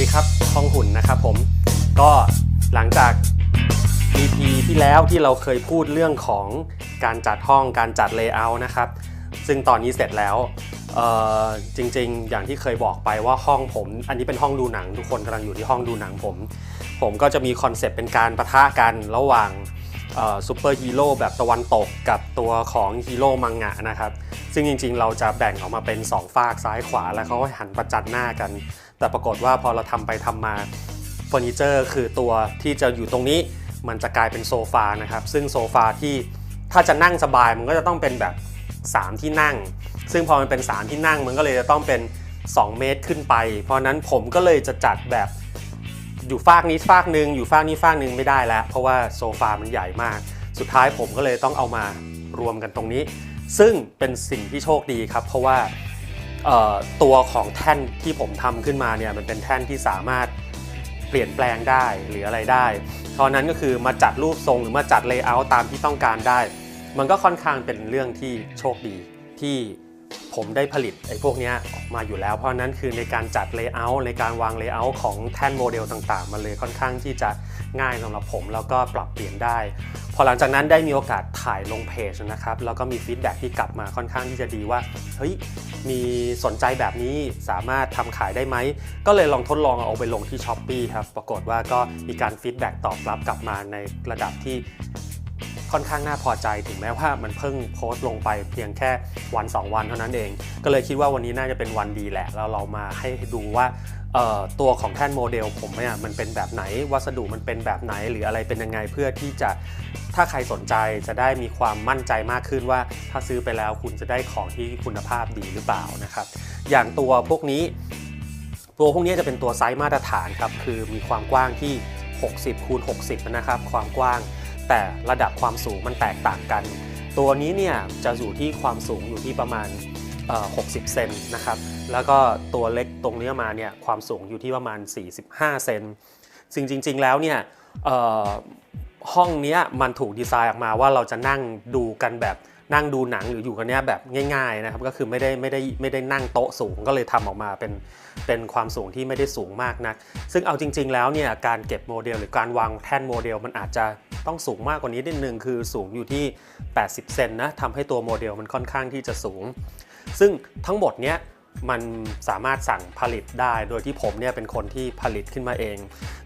ดีครับห้องหุ่นนะครับผมก็หลังจาก EP ที่แล้วที่เราเคยพูดเรื่องของการจัดห้องการจัดเลเยอร์นะครับ ซึ่งตอนนี้เสร็จแล้วจริงๆ อย่างที่เคยบอกไปว่าห้องผม อันนี้เป็นห้องดูหนัง ทุกคนกำลังอยู่ที่ห้องดูหนังผม ผมก็จะมีคอนเซปต์เป็นการประทะกันระหว่างซูเปอร์ฮีโร่แบบตะวันตกกับตัวของฮีโร่มังงะนะครับ ซึ่งจริงๆ เราจะแบ่งออกมาเป็น 2 ฝากซ้ายขวาแล้วเขาหันประจันหน้ากัน แต่ปรากฏว่าพอเราทำไปทำมาเฟอร์นิเจอร์คือตัวที่จะอยู่ตรงนี้มันจะกลายเป็นโซฟานะครับ ซึ่งโซฟาที่ถ้าจะนั่งสบายมันก็จะต้องเป็นแบบ 3 ที่นั่ง ซึ่งพอมันเป็น 3 ที่นั่งมันก็เลยจะต้องเป็น 2 เมตรขึ้นไป เพราะนั้นผมก็เลยจะจัดแบบอยู่ฟากนี้ฟากหนึ่งอยู่ฟากนี้ฟากหนึ่งไม่ได้แล้ว เพราะว่าโซฟามันใหญ่มาก สุดท้ายผมก็เลยต้องเอามารวมกันตรงนี้ ซึ่งเป็นสิ่งที่โชคดีครับ เพราะว่า ตัวของแท่นที่ผมทำขึ้นมาเนี่ยมันเป็นแท่นที่สามารถเปลี่ยนแปลงได้หรืออะไรได้เพราะนั้นก็คือมาจัดรูปทรงหรือมาจัดเลเยอร์ตามที่ต้องการได้ มันก็ค่อนข้างเป็นเรื่องที่โชคดีที่ ผมได้ผลิตไอ้พวกนี้ออกมาอยู่แล้ว เพราะนั้นคือในการจัดเลเยอร์ในการวางเลเยอร์ของแท่นโมเดลต่างๆ มันเลยค่อนข้างที่จะง่ายสำหรับผม แล้วก็ปรับเปลี่ยนได้ พอหลังจากนั้นได้มีโอกาสถ่ายลงเพจนะครับ แล้วก็มีฟีดแบ็กที่กลับมาค่อนข้างที่จะดีว่า เฮ้ย มีสนใจแบบนี้สามารถทำขายได้ไหม ก็เลยลองทดลองเอาไปลงที่ s h อ p e e ครับ ปรากฏว่าก็มีการฟีดแบ็กตอบรับกลับมาในระดับที่ ค่อนข้างน่าพอใจถึงแม้ว่ามันเพิ่งโพสต์ลงไปเพียงแค่วัน 2 วันเท่านั้นเอง ก็เลยคิดว่าวันนี้น่าจะเป็นวันดีแหละ แล้วเรามาให้ดูว่าตัวของแท่นโมเดลผมเนี่ยมันเป็นแบบไหนวัสดุมันเป็นแบบไหนหรืออะไรเป็นยังไงเพื่อที่จะถ้าใครสนใจจะได้มีความมั่นใจมากขึ้นว่า ถ้าซื้อไปแล้วคุณจะได้ของที่คุณภาพดีหรือเปล่านะครับ อย่างตัวพวกนี้ ตัวพวกนี้จะเป็นตัวไซส์มาตรฐานครับคือมีความกว้างที่ 60คูณ60 นะครับ ความกว้าง แต่ระดับความสูงมันแตกต่างกัน ตัวนี้เนี่ยจะอยู่ที่ความสูงอยู่ที่ประมาณ 60 เซนนะครับ แล้วก็ตัวเล็กตรงนี้มาเนี่ยความสูงอยู่ที่ประมาณ 45 เซนซึ่งจริง ๆ แล้วเนี่ยห้องนี้มันถูกดีไซน์ออกมาว่าเราจะนั่งดูกันแบบ นั่งดูหนังหรืออยู่กันเนี้ยแบบง่ายๆนะครับก็คือไม่ได้ไม่ได้ไม่ได้นั่งโต๊ะสูงก็เลยทำออกมาเป็นเป็นความสูงที่ไม่ได้สูงมากนัก ซึ่งเอาจริง ๆ แล้วเนี่ยการเก็บโมเดลหรือการวางแท่นโมเดล มันอาจจะต้องสูงมากกว่านี้นิดนึงคือสูงอยู่ที่ 80 เซนนะทำให้ตัวโมเดลมันค่อนข้างที่จะสูง ซึ่งทั้งหมดเนี้ยมันสามารถสั่งผลิตได้ โดยที่ผมเนี่ยเป็นคนที่ผลิตขึ้นมาเอง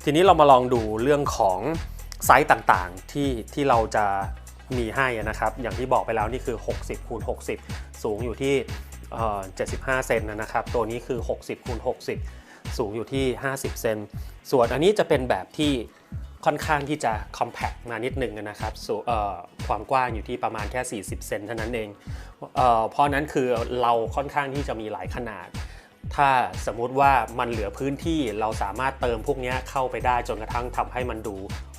ทีนี้เรามาลองดูเรื่องของไซส์ต่างๆที่ที่เราจะ มีให้นะครับ อย่างที่บอกไปแล้วนี่คือ 60คูณ60 สูงอยู่ที่เอ่อ75 เซนนะครับ ตัวนี้คือ 60คูณ60 สูงอยู่ที่ 50 เซน ส่วนอันนี้จะเป็นแบบที่ค่อนข้างที่จะ compact มานิดนึงนะครับความกว้างอยู่ที่ประมาณแค่ 40 เซนเท่านั้นเองเออเพราะนั้นคือเราค่อนข้างที่จะมีหลายขนาด ถ้าสมมุติว่ามันเหลือพื้นที่เราสามารถเติมพวกนี้เข้าไปได้จนกระทั่งทำให้มันดู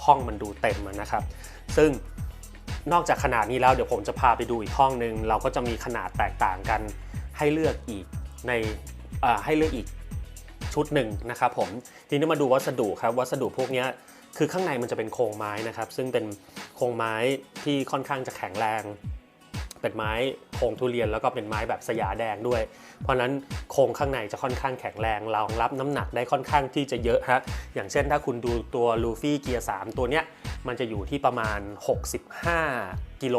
ห้องมันดูเต็มนะครับ ซึ่ง นอกจากขนาดนี้แล้วเดี๋ยวผมจะพาไปดูอีกห้องนึง เราก็จะมีขนาดแตกต่างกันให้เลือกอีกในให้เลือกอีกชุดหนึ่งนะครับผมทีนี้มาดูวัสดุครับวัสดุพวกนี้คือข้างในมันจะเป็นโครงไม้นะครับ ซึ่งเป็นโครงไม้ที่ค่อนข้างจะแข็งแรง เป็นไม้โครงทุเรียนแล้วก็เป็นไม้แบบสยาแดงด้วย เพราะฉะนั้นโครงข้างในจะค่อนข้างแข็งแรงรองรับน้ำหนักได้ค่อนข้างที่จะเยอะฮะอย่างเช่นถ้าคุณดูตัวลูฟี่เกียร์3ตัวเนี้ย มันจะอยู่ที่ประมาณ 65 กิโล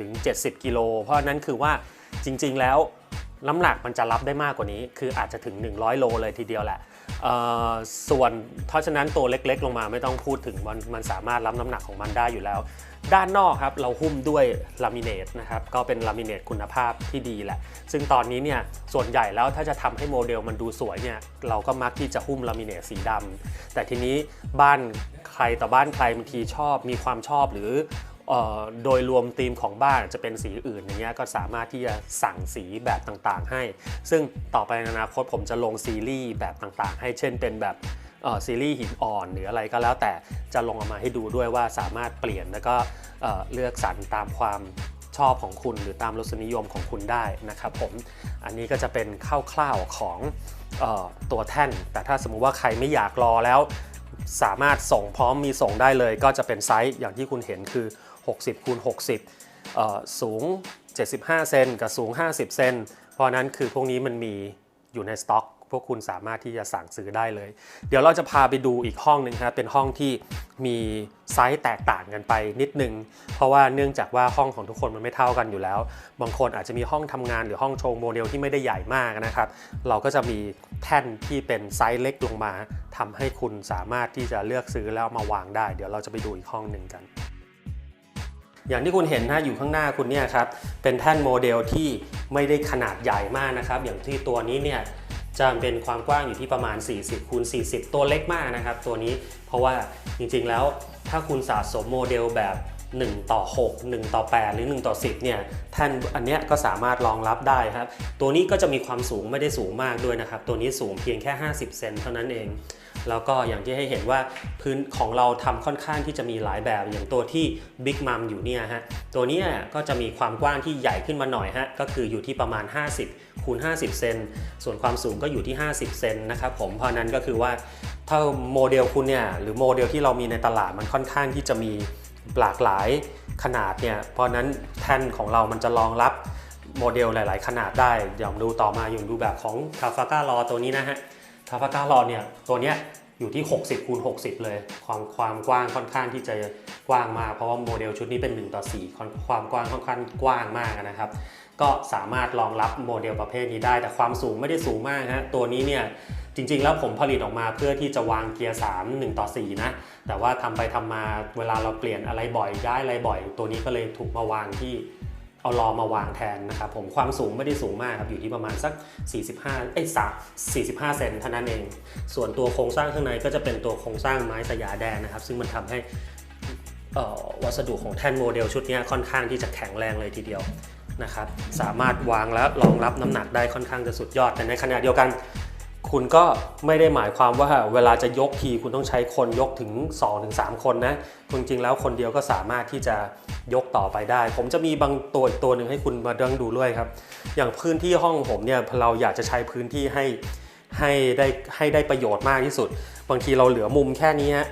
ถึง 70 กิโล เพราะนั้นคือว่าจริงๆแล้วน้ำหนักมันจะรับได้มากกว่านี้ คืออาจจะถึง 100 โลเลยทีเดียวแหละ ส่วนเพราะฉะนั้นตัวเล็กๆ ลงมาไม่ต้องพูดถึงมันมันสามารถรับน้ำหนักของมันได้อยู่แล้ว ด้านนอกครับเราหุ้มด้วยลามิเนตนะครับก็เป็นลามิเนตคุณภาพที่ดีแหละ ซึ่งตอนนี้เนี่ยส่วนใหญ่แล้วถ้าจะทำให้โมเดลมันดูสวยเนี่ยเราก็มักที่จะหุ้มลามิเนตสีดำแต่ทีนี้บ้านใครต่อบ้านใครบางทีชอบมีความชอบหรือ โดยรวมธีมของบ้านจะเป็นสีอื่นอย่างเงี้ยก็สามารถที่จะสั่งสีแบบต่างๆ ให้ ซึ่งต่อไปในอนาคตผมจะลงซีรีส์แบบต่างๆ ให้เช่นเป็นแบบซีรีส์หินอ่อนหรืออะไรก็แล้วแต่จะลงออกมาให้ดูด้วยว่าสามารถเปลี่ยนแล้วก็เลือกสรรตามความชอบของคุณหรือตามรสนิยมของคุณได้นะครับผมอันนี้ก็จะเป็นคร่าวๆของออตัวแท่น แต่ถ้าสมมุติว่าใครไม่อยากรอแล้ว สามารถส่งพร้อมมีส่งได้เลย ก็จะเป็นไซส์อย่างที่คุณเห็นคือ 60คูณ60เอ่อสูง 75 เซนกับสูง 50 เซน เพราะนั้นคือพวกนี้มันมีอยู่ในสต็อก พวกคุณสามารถที่จะสั่งซื้อได้เลย เดี๋ยวเราจะพาไปดูอีกห้องหนึ่งครับเป็นห้องที่มีไซส์แตกต่างกันไปนิดนึง เพราะว่าเนื่องจากว่าห้องของทุกคนมันไม่เท่ากันอยู่แล้ว บางคนอาจจะมีห้องทำงานหรือห้องโชว์โมเดลที่ไม่ได้ใหญ่มากนะครับ เราก็จะมีแท่นที่เป็นไซส์เล็กลงมาทำให้คุณสามารถที่จะเลือกซื้อแล้วมาวางได้ เดี๋ยวเราจะไปดูอีกห้องหนึ่งกัน อย่างที่คุณเห็นนะอยู่ข้างหน้าคุณเนี่ยครับเป็นแท่นโมเดลที่ไม่ได้ขนาดใหญ่มากนะครับ อย่างที่ตัวนี้เนี่ยจะเป็นความกว้างอยู่ที่ประมาณ 40คูณ40 ตัวเล็กมากนะครับ ตัวนี้เพราะว่าจริงๆแล้วถ้าคุณสะสมโมเดลแบบ 1 ต่อ 6 1 ต่อ 8 หรือ 1 ต่อ 10 เนี่ยแท่นอันเนี้ยก็สามารถรองรับได้ครับ ตัวนี้ก็จะมีความสูงไม่ได้สูงมากด้วยนะครับ ตัวนี้สูงเพียงแค่ 50 เซนเท่านั้นเอง แล้วก็อย่างที่ให้เห็นว่าพื้นของเราทำค่อนข้างที่จะมีหลายแบบอย่างตัวที่ Big Mom อยู่เนี่ยฮะตัวนี้ก็จะมีความกว้างที่ใหญ่ขึ้นมาหน่อยฮะก็คืออยู่ที่ประมาณ 50คูณ50 เซนส่วนความสูงก็อยู่ที่ 50 เซนนะครับผมเพราะนั้นก็คือว่าถ้าโมเดลคุณเนี่ยหรือโมเดลที่เรามีในตลาดมันค่อนข้างที่จะมี หลากหลายขนาดเนี่ย เพราะนั้นแท่นของเรามันจะรองรับโมเดลหลาย ๆ ขนาดได้เดี๋ยวดูต่อมาอย่างดูแบบของทาฟาก้ารอตัวนี้นะฮะทาฟาการอเนี่ยตัวเนี้ย อยู่ที่ 60คูณ60 เลย ความความกว้างค่อนข้างที่จะกว้างมาก เพราะว่าโมเดลชุดนี้เป็น 1 ต่อ4ความความกว้างค่อนข้างกว้างมากนะครับ ก็สามารถรองรับโมเดลประเภทนี้ได้ แต่ความสูงไม่ได้สูงมากฮะตัวนี้เนี่ยจริง ๆ แล้วผมผลิตออกมาเพื่อที่จะวางเกียร์ 3 1 ต่อ 4 นะ แต่ว่าทำไปทำมาเวลาเราเปลี่ยนอะไรบ่อยย้ายอะไรบ่อย ตัวนี้ก็เลยถูกมาวางที่ เอารอมาวางแทนนะครับผมความสูงไม่ได้สูงมากครับอยู่ที่ประมาณสัก 45 เอ้ยสัก45 เซนเท่านั้นเอง ส่วนตัวโครงสร้างข้างในก็จะเป็นตัวโครงสร้างไม้สยาแดงนะครับ ซึ่งมันทำให้วัสดุของแท่นโมเดลชุดนี้ค่อนข้างที่จะแข็งแรงเลยทีเดียวนะครับ สามารถวางและรองรับน้ำหนักได้ค่อนข้างจะสุดยอดแต่ในขณะเดียวกัน คุณก็ไม่ได้หมายความว่าเวลาจะยกทีคุณต้องใช้คนยกถึง 2-3 คนนะจริงๆแล้วคนเดียวก็สามารถที่จะยกต่อไปได้ ผมจะมีบางตัวอีกตัวหนึ่งให้คุณมาดังดูด้วยครับ อย่างพื้นที่ห้องผมเนี่ยเราอยากจะใช้พื้นที่ให้ให้ได้ให้ได้ประโยชน์มากที่สุด บางทีเราเหลือมุมแค่นี้ฮะ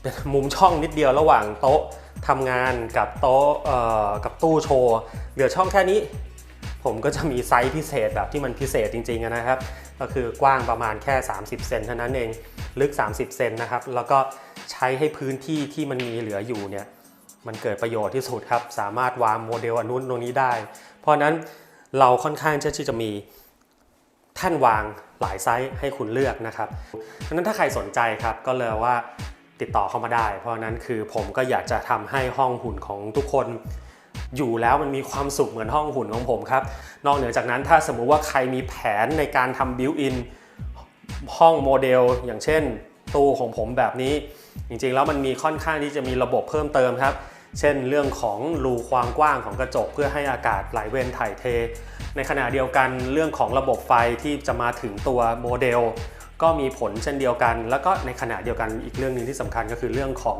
เป็นมุมช่องนิดเดียวระหว่างโต๊ะทำงานกับโต๊ะกับตู้โชว์ เหลือช่องแค่นี้ ผมก็จะมีไซส์พิเศษแบบที่มันพิเศษจริงๆนะครับ ก็คือกว้างประมาณแค่ 30 เซนเท่านั้นเองลึก 30 เซนนะครับ แล้วก็ใช้ให้พื้นที่ที่มันมีเหลืออยู่เนี่ยมันเกิดประโยชน์ที่สุดครับ สามารถวางโมเดลอนุนตรงนี้ได้ เพราะนั้นเราค่อนข้างที่จะมีแท่นวางหลายไซส์ให้คุณเลือกนะครับเพราะนั้นถ้าใครสนใจครับก็เลยว่าติดต่อเข้ามาได้ เพราะนั้นคือผมก็อยากจะทำให้ห้องหุ่นของทุกคน อยู่แล้วมันมีความสุขเหมือนห้องหุ่นของผมครับ นอกเหนือจากนั้นถ้าสมมุติว่าใครมีแผนในการทำบิวอินห้องโมเดล อย่างเช่น ตู้ของผมแบบนี้ จริงๆแล้วมันมีค่อนข้างที่จะมีระบบเพิ่มเติมครับ เช่นเรื่องของรูความกว้างของกระจก เพื่อให้อากาศไหลเวียนถ่ายเท ในขณะเดียวกันเรื่องของระบบไฟที่จะมาถึงตัวโมเดล ก็มีผลเช่นเดียวกัน แล้วก็ในขณะเดียวกันอีกเรื่องหนึงที่สำคัญก็คือเรื่องของ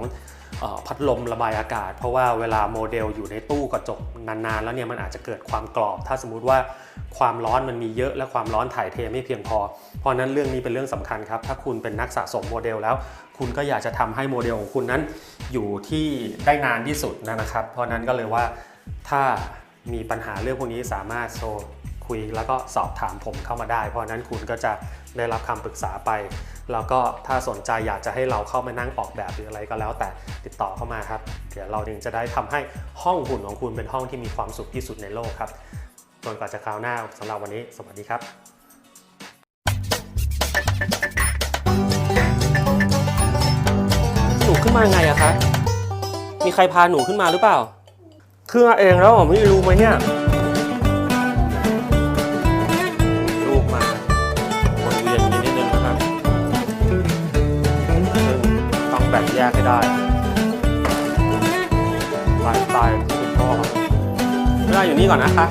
พัดลมระบายอากาศ เพราะว่าเวลาโมเดลอยู่ในตู้กระจกนานๆ แล้วเนี่ยมันอาจจะเกิดความกรอบ ถ้าสมมุติว่าความร้อนมันมีเยอะและความร้อนถ่ายเทไม่เพียงพอ เพราะนั้นเรื่องนี้เป็นเรื่องสำคัญครับ ถ้าคุณเป็นนักสะสมโมเดลแล้ว คุณก็อยากจะทำให้โมเดลของคุณนั้นอยู่ที่ได้นานที่สุดนะครับ เพราะนั้นก็เลยว่าถ้ามีปัญหาเรื่องพวกนี้สามารถโทร คุย แล้วก็สอบถามผมเข้ามาได้ เพราะนั้นคุณก็จะได้รับคำปรึกษาไป แล้วก็ถ้าสนใจอยากจะให้เราเข้ามานั่งออกแบบหรืออะไรก็แล้ว แต่ติดต่อเข้ามาครับ เดี๋ยวเราถึงจะได้ทำให้ห้องหุ่นของคุณเป็นห้องที่มีความสุขที่สุดในโลกครับจนกว่าจะคราวหน้าสำหรับวันนี้ สวัสดีครับ หนูขึ้นมาไงอะคะ มีใครพาหนูขึ้นมาหรือเปล่า ขึ้นมาเองแล้วเหรอไม่รู้ไหมเนี่ย บ่งแยกให้ได้ไลฟ์สไตล์คุณพ่อไม่ได้อยู่นี่ก่อนนะคะ